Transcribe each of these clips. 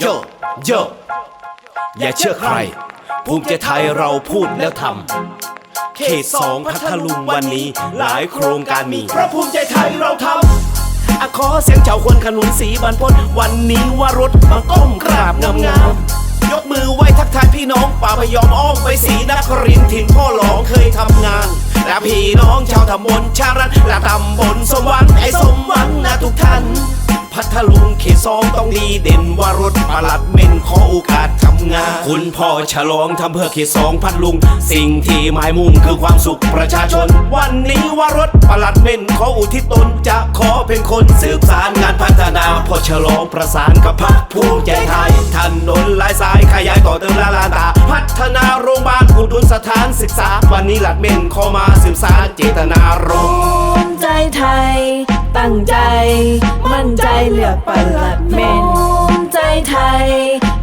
โยโยอย่าเชื่อใคร ภูมิใจไทยเราพูดแล้วทำเขตสองพัทลุงวันนี้ หลายโครงการมีเพราะภูมิใจไทยเราทำอะขอเสียงเจ้าคนขนุนสีบรรพตวันนี้ว่ารถมาก้มกราบงามๆยกมือไหว้ทักทายพี่น้องป่าพยอมอ้อมไปสีนครินทร์ถิ่นพ่อหลองเคยทำงานและพี่น้องชาวตำบลชารันและตำบลสมหวังไอ้สมหวังนะทุกท่านพัทลุง เขตสองต้องดีเด่นว่ารถประหลัดเม่นขอโอกาสทำงาน คุณพ่อฉลองทำเพื่อเขตสองพันลุง สิ่งที่หมายมุ่งคือความสุขประชาชน วันนี้ว่ารถประหลัดเม่นขออุทิศตนจะขอเป็นคนสืบสารงานพัฒนาพอฉลองประสานกับพรรคภูมิใจไทยถนนหลายสายขยายต่อเติมละลานตา พัฒนาโรงพยาบาลอุดหนุนสถานศึกษา วันนี้หลักเม่นขอมาสืบสารเจตนารมณ์ภูมิใจไทย ตั้งใจ มั่นใจเลือกปลัดเมนภูมิใจไทย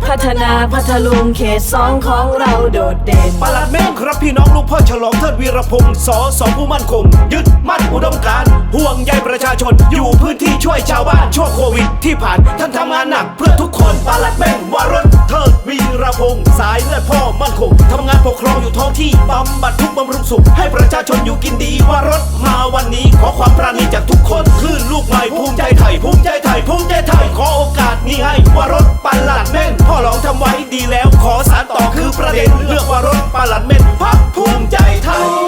พัฒนาพัทลุงเขตสองของเราโดดเด่นปลัดแม่งครับพี่น้องลูกพ่อฉลองเทิดวีรพงศ์สอสอผู้มั่นคง ยึดมั่นอุดมการณ์ห่วงใยประชาชน อยู่พื้นที่ช่วยชาวบ้านช่วงโควิดที่ผ่านท่านทำงานหนักเพื่อทุกคนปลัดแม่งวรถเทิดวีรพงศ์สายเลือดพ่อมั่นคงทำงานปกครองอยู่ท้องที่บำบัดทุกบำรุงสุข ให้ประชาชนอยู่กินดีวรถมาวันนี้ขอความปราณีจากทุกคนคลื่นลูกใหม่ภูมิใจไทยภูมิใจไทย ภูมิใจไทยขอโอกาสนี้ให้วรถปลัดเม่นพ่อหลองทำไว้ดีแล้วขอสารต่อคือประเด็นเลือกวรถปลัดเม่นพักภูมิใจไทย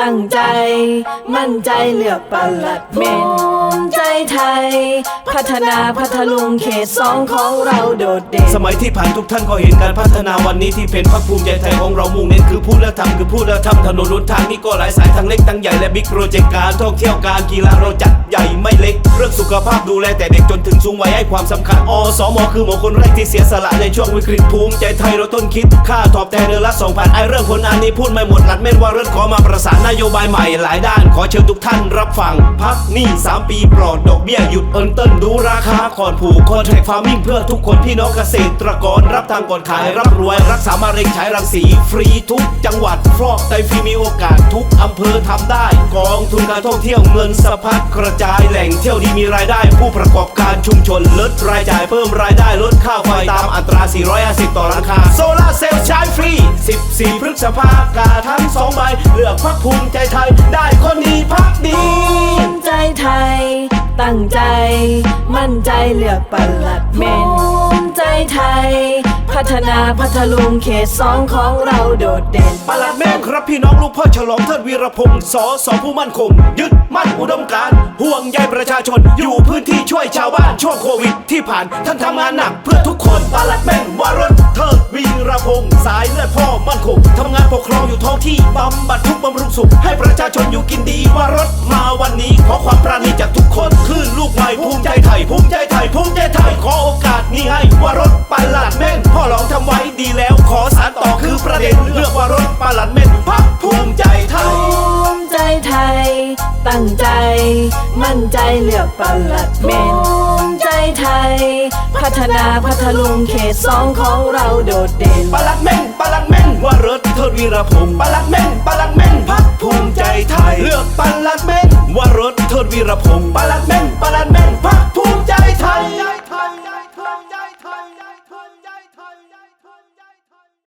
ตั้งใจ มั่นใจเลือกปลัดเมนใจไทย พัฒนาพัทลุงเขตสองของเราโดดเด่น สมัยที่ผ่านทุกท่านก็เห็นการพัฒนาวันนี้ที่เป็นพรรคภูมิใจไทยของเรามุ่งเน้นคือพูดและทำคือพูดและทำถนนหนทางนี่ก็หลายสายทั้งเล็กทั้งใหญ่และบิ๊กโปรเจกต์การท่องเที่ยวการกีฬาเราจัดใหญ่ไม่เล็ก เรื่องสุขภาพดูแลแต่เด็กจนถึงสูงวัยให้ความสำคัญอสมคือหมอคนแรกที่เสียสละในช่วงวิกฤตภูมิใจไทยเราต้นคิดค่าตอบแทนเดือนละ2,000ไอเรื่องผลงานนี้พูดไม่หมดหลัดเม่นว่าเรื่องขอมาประสานนโยบายใหม่หลายด้านขอเชิญทุกท่านรับฟัง พักหนี้ 3 ปีปลอดดอกเบี้ยหยุดเอินเติ้ลดูราคาก่อนผูกคอนแทคฟาร์มิ่งเพื่อทุกคนพี่น้องเกษตรกรรับทางก่อนขายรับรวย รักษามะเร็งฉายรังสี ฟรีทุกจังหวัดฟอกไตฟรีมีโอกาสทุกอำเภอทำได้ กองทุนการท่องเที่ยวเงินสะพัดกระจายแหล่งเที่ยวดีมีรายได้ ผู้ประกอบการชุมชนลดรายจ่ายเพิ่มรายได้ลดค่าไฟตามอัตรา 450 ต่อราคา โซลาร์เซลล์ใช้ฟรี 14 พฤษภากาทั้งสองใบ งใจ มั่นใจเลือกปลัดเมนภูมิใจไทย พัฒนาพัทลุงเขตสองของเราโดดเด่นปลัดแม่งครับ พี่น้องลูกพ่อฉลองเทิดวีรพงศ์สอสอผู้มั่นคง ยึดมั่นอุดมการห่วงใยประชาชน อยู่พื้นที่ช่วยชาวบ้านช่วงโควิดที่ผ่านท่านทำงานหนักเพื่อทุกคนปลัดแม่งวารถเทิดวีรพงศ์สายเลือดพ่อมั่นคงทำงานปกครองอยู่ท้องที่บำบัดทุกบำรุงสุข ให้ประชาชนอยู่กินดีวารถมาวันนี้ ขอความปราณีจากทุกคนคลื่นลูกใหม่ภูมิใจไทยภูมิใจไทยภูมิใจไทยขอโอกาสนี้ให้วารถปลัดแม่งพ่อหลองทำไว้ดีแล้ว ขอสารต่อคือประเด็นเลือกวารถ มั่นใจเลือกปลัดเมนภูมิใจไทย พัฒนาพัทลุงเขตสองของเราโดดเด่น ปลัดเม่งปลัดเม่งวรถเทิดวีรพงศ์ปลัดเม่งปลัดเม่งพักภูมิใจไทย เลือกปลัดเม่งวรถเทิดวีรพงศ์ปลัดเม่ง